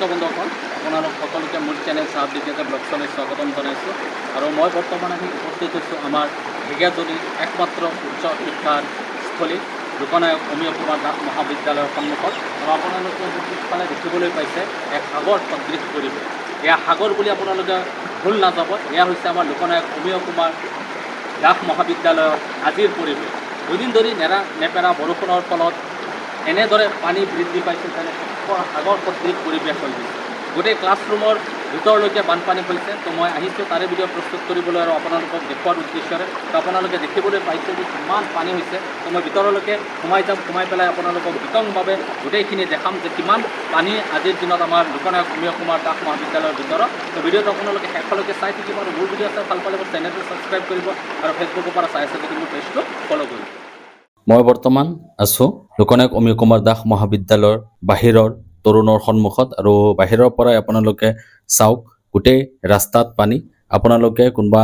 নমস্কাৰ বন্ধুসকল আপোনালোক সকলোকে মোৰ চেনেল চাহ দ্বিতীয়তে ব্লগছলৈ স্বাগতম জনাইছোঁ। আৰু মই বৰ্তমান আহি উপস্থিত হৈছোঁ আমাৰ ঢেকীয়াজুলিৰ একমাত্ৰ উচ্চ শিক্ষাৰ স্থলী লোকনায়ক অমীয় কুমাৰ দাস মহাবিদ্যালয়ৰ সন্মুখত। আৰু আপোনালোকে পিছফালে দেখিবলৈ পাইছে এক সাগৰ সদৃশ পৰিৱেশ। এয়া সাগৰ বুলি আপোনালোকে ভুল নাযাব এয়া হৈছে আমাৰ লোকনায়ক অমীয় কুমাৰ দাস মহাবিদ্যালয়ৰ আজিৰ পৰিৱেশ। দুদিন ধৰি নেৰা নেপেৰা বৰষুণৰ ফলত এনেদৰে পানী বৃদ্ধি পাইছে যেনে সাগৰ সদৃশ পৰিৱেশ হৈ গৈছে। গোটেই ক্লাছৰুমৰ ভিতৰলৈকে বানপানী হৈছে। তো মই আহিছোঁ তাৰে ভিডিঅ' প্ৰস্তুত কৰিবলৈ আৰু আপোনালোকক দেখুৱাৰ উদ্দেশ্যৰে। তো আপোনালোকে দেখিবলৈ পাইছে যে কিমান পানী হৈছে। তো মই ভিতৰলৈকে সোমাই যাম, সোমাই পেলাই আপোনালোকক বিতংভাৱে গোটেইখিনি দেখাম যে কিমান পানী আজিৰ দিনত আমাৰ লোকনায়ক অমীয় কুমাৰ দাস মহাবিদ্যালয়ৰ ভিতৰত। তো ভিডিঅ'টো আপোনালোকে শেষলৈকে চাই থাকিব আৰু মোৰ ভিডিঅ' চাই ভালো পালে মোৰ চেনেলটো ছাবস্ক্ৰাইব কৰিব আৰু ফেচবুকৰ পৰা চাই আছে যদি মোৰ পেজটো ফ'ল' কৰিব। মই বৰ্তমান আছোঁ লোকনায়ক অমীয় কুমাৰ দাস মহাবিদ্যালয়ৰ বাহিৰৰ তৰুণৰ সন্মুখত আৰু বাহিৰৰ পৰাই আপোনালোকে চাওক, গোটেই ৰাস্তাত পানী। আপোনালোকে কোনোবা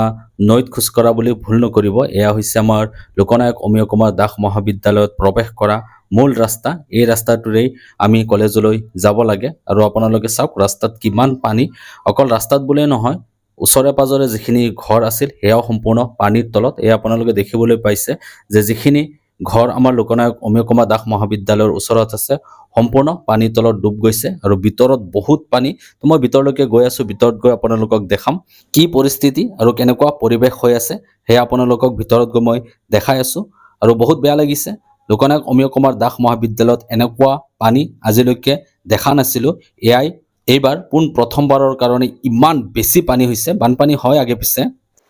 নৈত খোজকঢ়া বুলি ভুল নকৰিব। এয়া হৈছে আমাৰ লোকনায়ক অমীয় কুমাৰ দাস মহাবিদ্যালয়ত প্ৰৱেশ কৰা মূল ৰাস্তা। এই ৰাস্তাটোৰেই আমি কলেজলৈ যাব লাগে। আৰু আপোনালোকে চাওক, ৰাস্তাত কিমান পানী। অকল ৰাস্তাত বুলিয়েই নহয়, ওচৰে পাজৰে যিখিনি ঘৰ আছিল, সেয়াও সম্পূৰ্ণ পানীৰ তলত। এয়া আপোনালোকে দেখিবলৈ পাইছে যে যিখিনি ঘৰ আমাৰ লোকনায়ক অমীয় দাস মহাবিদ্যালয়ৰ ওচৰত আছে। সম্পূৰ্ণ পানীৰ তলত ডুব গৈছে আৰু ভিতৰত বহুত পানী। তো মই ভিতৰলৈকে গৈ আছোঁ, ভিতৰত গৈ আপোনালোকক দেখাম কি পৰিস্থিতি আৰু কেনেকুৱা পৰিৱেশ হৈ আছে, সেয়া আপোনালোকক ভিতৰত গৈ মই দেখাই আছোঁ। আৰু বহুত বেয়া লাগিছে, লোকনায়ক অমীয় কুমাৰ দাস মহাবিদ্যালয়ত এনেকুৱা পানী আজিলৈকে দেখা নাছিলোঁ। এয়াই এইবাৰ পোন প্ৰথমবাৰৰ কাৰণে ইমান বেছি পানী হৈছে, বানপানী হয় আগে পিছে।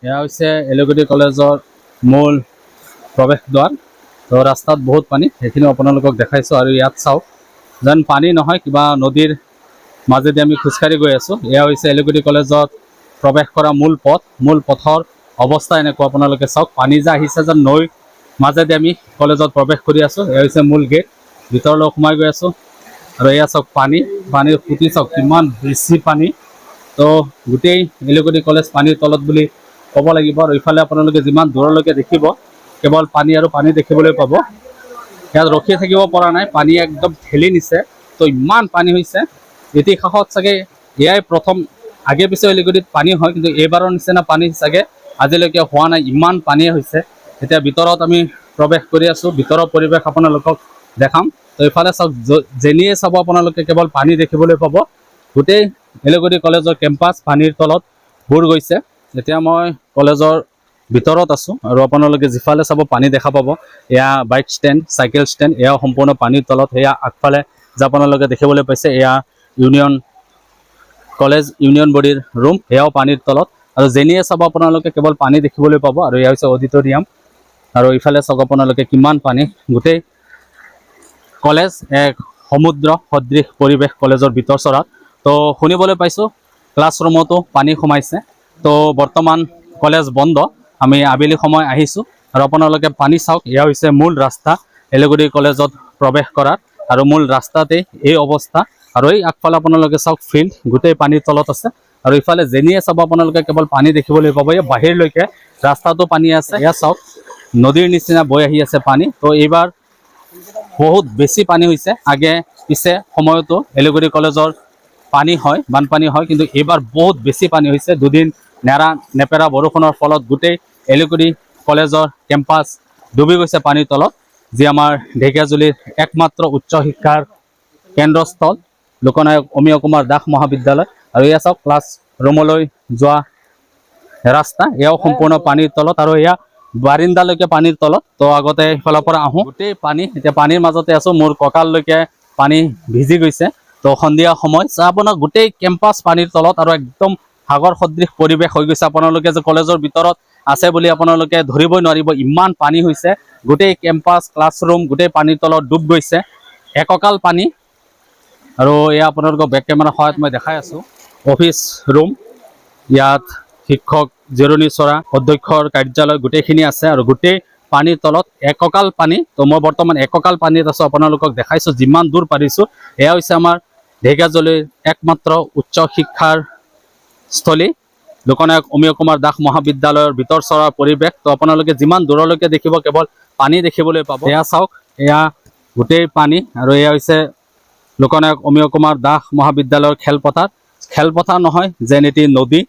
এয়া হৈছে এলুগুটি কলেজৰ মূল প্ৰৱেশ দ্বাৰ তো ৰাস্তাত বহুত পানী, সেইখিনিও আপোনালোকক দেখাইছোঁ আৰু ইয়াত চাওক। যেন পানী নহয়, কিবা নদীৰ মাজেদি আমি খোজকাঢ়ি গৈ আছোঁ। এয়া হৈছে এলুগুটি কলেজত প্ৰৱেশ কৰা মূল পথ। মূল পথৰ অৱস্থা এনেকুৱা আপোনালোকে চাওক। পানী যে আহিছে যেন নৈৰ মাজেদি আমি কলেজত প্ৰৱেশ কৰি আছোঁ। এয়া হৈছে মূল গেট। ভিতৰলৈ সোমাই গৈ আছোঁ। আৰু এয়া চাওক পানী। পানীৰ ফুটি চাওক, কিমান বেছি পানী। তো গোটেই এলুগুটি কলেজ পানীৰ তলত বুলি ক'ব লাগিব। আৰু ইফালে আপোনালোকে যিমান দূৰলৈকে দেখিব কেৱল পানী আৰু পানী দেখিবলৈ পাব। ইয়াত ৰখি থাকিব পৰা নাই, পানী একদম ঠেলি নিছে। তো ইমান পানী হৈছে। ইতিহাসত চাগে এয়াই প্ৰথম, আগে পিছে এলিগুটিত পানী হয়, কিন্তু এইবাৰৰ নিচিনা পানী চাগে আজিলৈকে হোৱা নাই। ইমান পানীয়ে হৈছে। এতিয়া ভিতৰত আমি প্ৰৱেশ কৰি আছোঁ। ভিতৰৰ পৰিৱেশ আপোনালোকক দেখাম। তো ইফালে চাওক যেনিয়ে চাব আপোনালোকে কেৱল পানী দেখিবলৈ পাব। গোটেই এলিগুটি কলেজৰ কেম্পাছ পানীৰ তলত বুৰ গৈছে। এতিয়া মই কলেজৰ ভিতৰত আছোঁ আৰু আপোনালোকে যিফালে চাব পানী দেখা পাব, এয়া বাইক ষ্টেণ্ড চাইকেল ষ্টেণ্ড এয়াও সম্পূৰ্ণ পানীৰ তলত, সেয়া আগফালে যে আপোনালোকে দেখিবলৈ পাইছে, এয়া ইউনিয়ন কলেজ, ইউনিয়ন বডিৰ ৰুম সেয়াও পানীৰ তলত। আৰু যেনিয়ে চাব আপোনালোকে কেৱল পানী দেখিবলৈ পাব আৰু এয়া হৈছে অডিটৰিয়াম আৰু ইফালে চাওক আপোনালোকে কিমান পানী। গোটেই কলেজ এক সমুদ্ৰ সদৃশ পৰিৱেশ কলেজৰ ভিতৰ চৰাত। তো শুনিবলৈ পাইছোঁ ক্লাছৰুমতো পানী সোমাইছে। তো বৰ্তমান কলেজ বন্ধ। আমি আবেলি সময় আহিছোঁ আৰু আপোনালোকে পানী চাওক, এয়া হৈছে মূল ৰাস্তা এলেগুৰি কলেজত প্ৰৱেশ কৰাৰ। আৰু মূল ৰাস্তাতেই এই অৱস্থা। আৰু এই আগফালে আপোনালোকে চাওক, ফিল্ড, গোটেই পানীৰ তলত আছে। আৰু ইফালে যেনিয়ে চাব, আপোনালোকে কেৱল পানী দেখিবলৈ পাব। এই বাহিৰলৈকে ৰাস্তাটো পানী আছে। এয়া চাওক, নদীৰ নিচিনা বৈ আহি আছে পানী। তো এইবাৰ বহুত বেছি পানী হৈছে। আগে পিছে সময়তো এলিগুৰি কলেজৰ পানী হয়, বানপানী হয়। কিন্তু এইবাৰ বহুত বেছি পানী হৈছে। দুদিন নেৰা নেপেৰা বৰষুণৰ ফলত গোটেই এলিগুৰি কলেজৰ কেম্পাছ ডুবি গৈছে পানীৰ তলত, যি আমাৰ ঢেকীয়াজুলিৰ একমাত্ৰ উচ্চ শিক্ষাৰ কেন্দ্ৰস্থল, লোকনায়ক অমীয় কুমাৰ দাস মহাবিদ্যালয়। আৰু এয়া চাওক, ক্লাছ ৰুমলৈ যোৱা ৰাস্তা, এয়াও সম্পূৰ্ণ পানীৰ তলত আৰু এয়া বাৰিন্দালৈকে পানীৰ তলত। তো আগতে সিফালৰ পৰা আহোঁ। গোটেই পানী, এতিয়া পানীৰ মাজতে আছোঁ, মোৰ কঁকাললৈকে পানী ভিজি গৈছে। তো সন্ধিয়া সময় আপোনাৰ গোটেই কেম্পাছ পানীৰ তলত আৰু একদম সাগৰ সদৃশ পৰিৱেশ হৈ গৈছে। আপোনালোকে যে কলেজৰ ভিতৰত আছে বুলি আপোনালোকে ধৰিবই নোৱাৰিব। ইমান পানী হৈছে। গোটেই কেম্পাছ ক্লাছৰুম গোটেই পানীৰ তলত ডুব গৈছে। একঁকাল পানী। আৰু এয়া আপোনালোকক বেক কেমেৰাৰ সহায়ত মই দেখাই আছোঁ। অফিচ ৰুম ইয়াত শিক্ষক জিৰণি চৰা অধ্যক্ষৰ কাৰ্যালয় গোটেইখিনি আছে আৰু গোটেই পানীৰ তলত একঁকাল পানী। তো মই বৰ্তমান একঁকাল পানীত আছোঁ। আপোনালোকক দেখাইছোঁ। যিমান দূৰ পাৰিছোঁ। এয়া হৈছে আমাৰ ঢেকীয়াজুলিৰ একমাত্ৰ উচ্চ শিক্ষাৰ স্থলী। লোকনায়ক অমীয় কুমাৰ দাস মহাবিদ্যালয়ৰ ভিতৰ চৰাৰ পৰিৱেশ। তো আপোনালোকে যিমান দূৰলৈকে দেখিব কেৱল পানী দেখিবলৈ পাব। এয়া চাওক, এয়া গোটেই পানী আৰু এয়া হৈছে লোকনায়ক অমীয় কুমাৰ দাস মহাবিদ্যালয়ৰ খেলপথাৰ। খেলপথাৰ নহয়, যেন এটি নদী।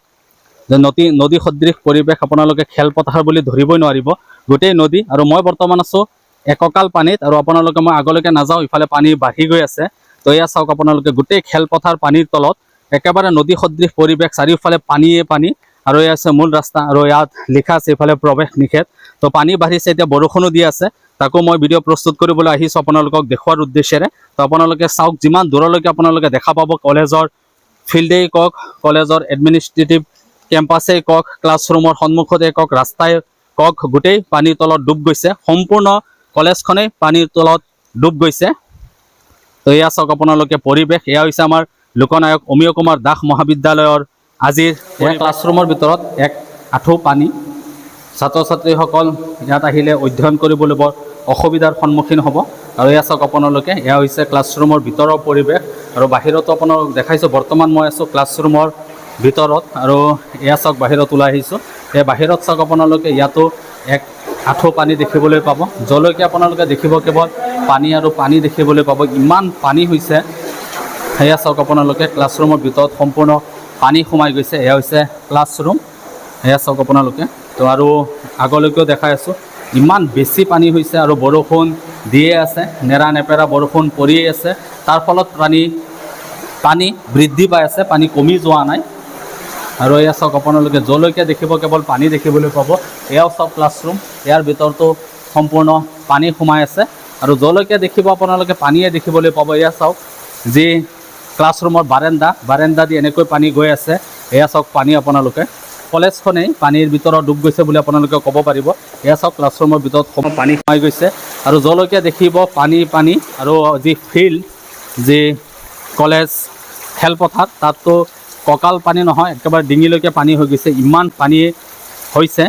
যে নদী নদী সদৃশ পৰিৱেশ আপোনালোকে খেলপথাৰ বুলি ধৰিবই নোৱাৰিব। গোটেই নদী আৰু মই বৰ্তমান আছোঁ এককাল পানীত আৰু আপোনালোকে মই আগলৈকে নাযাওঁ, ইফালে পানী বাঢ়ি গৈ আছে। তো এয়া চাওক, আপোনালোকে গোটেই খেলপথাৰ পানীৰ তলত একেবাৰে নদী সদৃশ পৰিৱেশ, চাৰিওফালে পানীয়ে পানী, আৰু এয়া আছে মূল ৰাস্তা, আৰু ইয়াত লিখা আছে এইফালে প্ৰৱেশ নিষেধ। তো পানী বাঢ়িছে, এতিয়া বৰষুণো দি আছে। তাকো মই ভিডিঅ' প্ৰস্তুত কৰিবলৈ আহিছোঁ আপোনালোকক দেখুৱাৰ উদ্দেশ্যেৰে। তো আপোনালোকে চাওক, যিমান দূৰলৈকে আপোনালোকে দেখা পাব, কলেজৰ ফিল্ডেই কওক, কলেজৰ এডমিনিষ্ট্ৰেটিভ কেম্পাছেই কওক ক্লাছৰুমৰ সন্মুখতে কওক, ৰাস্তাই কওক, গোটেই পানীৰ তলত ডুব গৈছে। সম্পূৰ্ণ কলেজখনেই পানীৰ তলত ডুব গৈছে। তো এয়া চাওক আপোনালোকে পৰিৱেশ। এয়া হৈছে আমাৰ লোকনায়ক অমীয় কুমাৰ দাস মহাবিদ্যালয়ৰ আজিৰ ক্লাছৰুমৰ ভিতৰত এক আঁঠু পানী। ছাত্ৰ ছাত্ৰীসকল ইয়াত আহিলে অধ্যয়ন কৰিবলৈ বৰ অসুবিধাৰ সন্মুখীন হ'ব। আৰু এয়া চাওক আপোনালোকে, এয়া হৈছে ক্লাছৰুমৰ ভিতৰৰ পৰিৱেশ। আৰু বাহিৰতো আপোনালোক দেখাইছোঁ, বৰ্তমান মই আছোঁ ক্লাছৰুমৰ ভিতৰত। আৰু এয়া চাওক, বাহিৰত ওলাই আহিছোঁ। এই বাহিৰত চাওক আপোনালোকে, ইয়াতো এক আঁঠু পানী দেখিবলৈ পাব। যলৈকে আপোনালোকে দেখিব কেৱল পানী আৰু পানী দেখিবলৈ পাব, ইমান পানী হৈছে। সেয়া চাওক আপোনালোকে ক্লাছৰুমৰ ভিতৰত সম্পূৰ্ণ পানী সোমাই গৈছে, এয়া হৈছে ক্লাছৰুম। সেয়া চাওক আপোনালোকে। তো আৰু আগলৈকেও দেখাই আছোঁ, ইমান বেছি পানী হৈছে আৰু বৰষুণ দিয়ে আছে, নেৰা নেপেৰা বৰষুণ পৰিয়েই আছে। তাৰ ফলত পানী পানী বৃদ্ধি পাই আছে, পানী কমি যোৱা নাই। আৰু এয়া চাওক আপোনালোকে, যলৈকে দেখিব কেৱল পানী দেখিবলৈ পাব, এয়াও চাওক ক্লাছৰুম। ইয়াৰ ভিতৰতো সম্পূৰ্ণ পানী সোমাই আছে। আৰু যলৈকে দেখিব আপোনালোকে, পানীয়ে দেখিবলৈ পাব, এয়া চাওক যি ক্লাছৰুমৰ বাৰেণ্ডা বাৰেণ্ডা দি এনেকৈ পানী গৈ আছে। এয়া চাওক পানী আপোনালোকে। কলেজখনেই পানীৰ ভিতৰত ডুব গৈছে বুলি আপোনালোকে ক'ব পাৰিব। এয়া চাওক ক্লাছৰুমৰ ভিতৰত পানী সোমাই গৈছে। আৰু যলৈকে দেখিব পানী পানী আৰু যি ফিল্ড যি কলেজ, খেলপথাৰ, তাততো কঁকাল পানী নহয়, একেবাৰে ডিঙিলৈকে পানী হৈ গৈছে। ইমান পানী হৈছে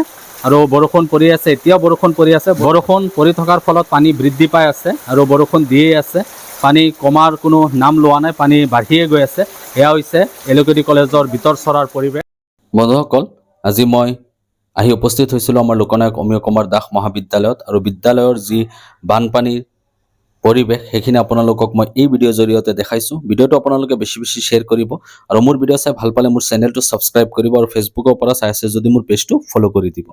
আৰু বৰষুণ পৰি আছে। এতিয়াও বৰষুণ পৰি আছে। বৰষুণ পৰি থকাৰ ফলত পানী বৃদ্ধি পাই আছে আৰু বৰষুণ দিয়েই আছে। পানী কমাৰ কোনো নাম লোৱা নাই, পানী বাঢ়িয়ে গৈ আছে। এয়া হৈছে এলুকেটি কলেজৰ ভিতৰ চৰাৰ পৰিৱেশ। বন্ধুসকল, আজি মই আহি উপস্থিত হৈছিলোঁ আমাৰ লোকনায়ক অমীয় কুমাৰ দাস মহাবিদ্যালয়ত আৰু বিদ্যালয়ৰ যি বানপানীৰ পৰিৱেশ, সেইখিনি আপোনালোকক মই এই ভিডিঅ'ৰ জৰিয়তে দেখাইছোঁ। ভিডিঅ'টো আপোনালোকে বেছি বেছি শ্বেয়াৰ কৰিব আৰু মোৰ ভিডিঅ' চাই ভালো পালে মোৰ চেনেলটো ছাবস্ক্ৰাইব কৰিব আৰু ফেচবুকৰ পৰা চাই আছে যদি মোৰ পেজটো ফ'ল' কৰি দিব।